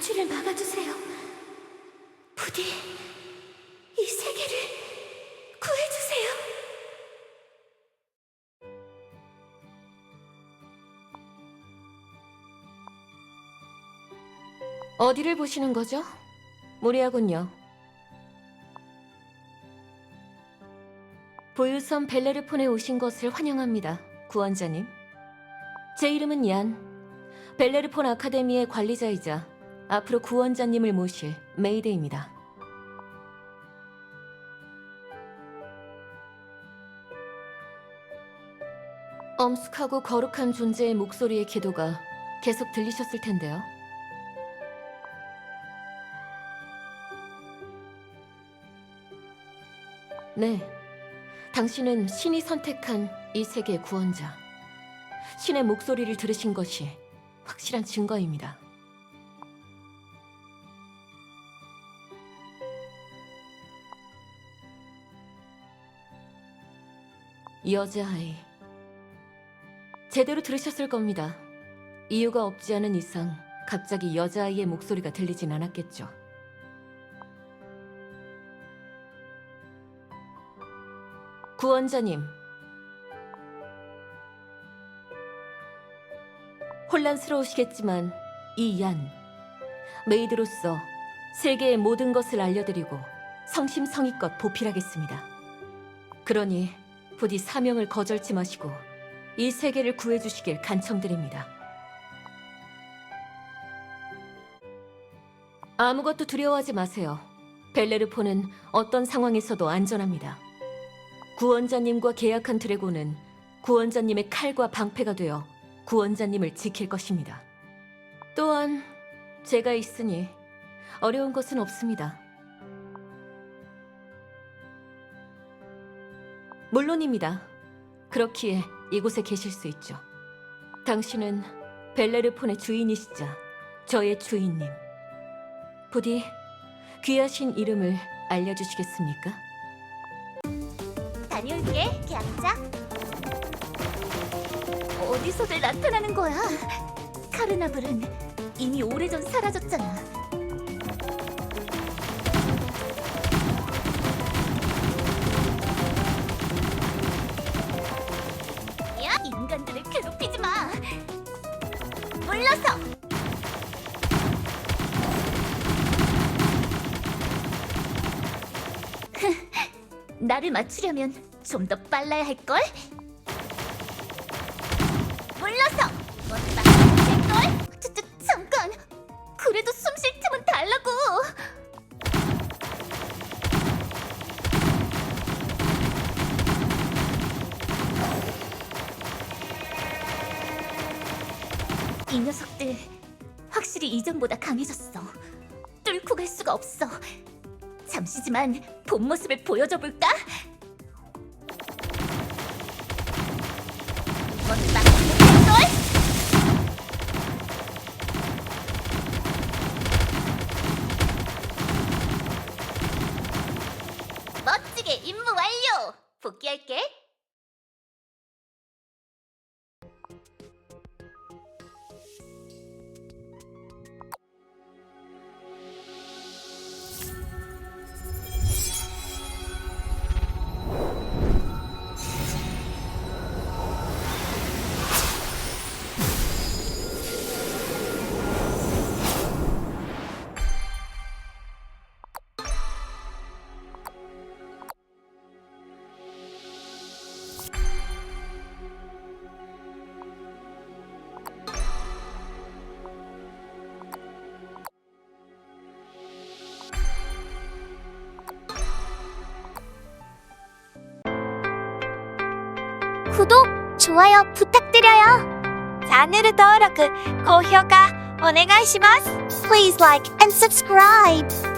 폭주를 막아주세요. 부디 이 세계를 구해주세요. 어디를 보시는 거죠? 무리하군요. 보유섬 벨레르폰에 오신 것을 환영합니다, 구원자님. 제 이름은 얀. 벨레르폰 아카데미의 관리자이자 앞으로 구원자님을 모실 메이드입니다. 엄숙하고 거룩한 존재의 목소리의 기도가 계속 들리셨을 텐데요. 네, 당신은 신이 선택한 이 세계의 구원자. 신의 목소리를 들으신 것이 확실한 증거입니다. 여자아이. 제대로 들으셨을 겁니다. 이유가 없지 않은 이상 갑자기 여자아이의 목소리가 들리진 않았겠죠. 구원자님. 혼란스러우시겠지만 이 얀, 메이드로서 세계의 모든 것을 알려드리고 성심성의껏 보필하겠습니다. 그러니 부디 사명을 거절치 마시고 이 세계를 구해주시길 간청드립니다. 아무것도 두려워하지 마세요. 벨레르포는 어떤 상황에서도 안전합니다. 구원자님과 계약한 드래곤은 구원자님의 칼과 방패가 되어 구원자님을 지킬 것입니다. 또한 제가 있으니 어려운 것은 없습니다. 물론입니다. 그렇기에 이곳에 계실 수 있죠. 당신은 벨레르폰의 주인이시자 저의 주인님. 부디 귀하신 이름을 알려주시겠습니까? 다녀올게, 계약자. 어디서들 나타나는 거야? 카르나블은 이미 오래전 사라졌잖아. 야, 인간들을 괴롭히지 마. 물러서. 나를 맞추려면 좀 더 빨라야 할 걸. 뭔가 걸? 저, 저, 잠깐. 그래도 숨 쉴 틈은 달라고. 이 녀석들 확실히 이전보다 강해졌어. 뚫고 갈 수가 없어. 잠시지만 본 모습을 보여줘 볼까? 걸? 멋지게 임무 완료! 복귀할게. 구독, 좋아요 부탁드려요. 채널登録、高評価お願いします. Please like and subscribe.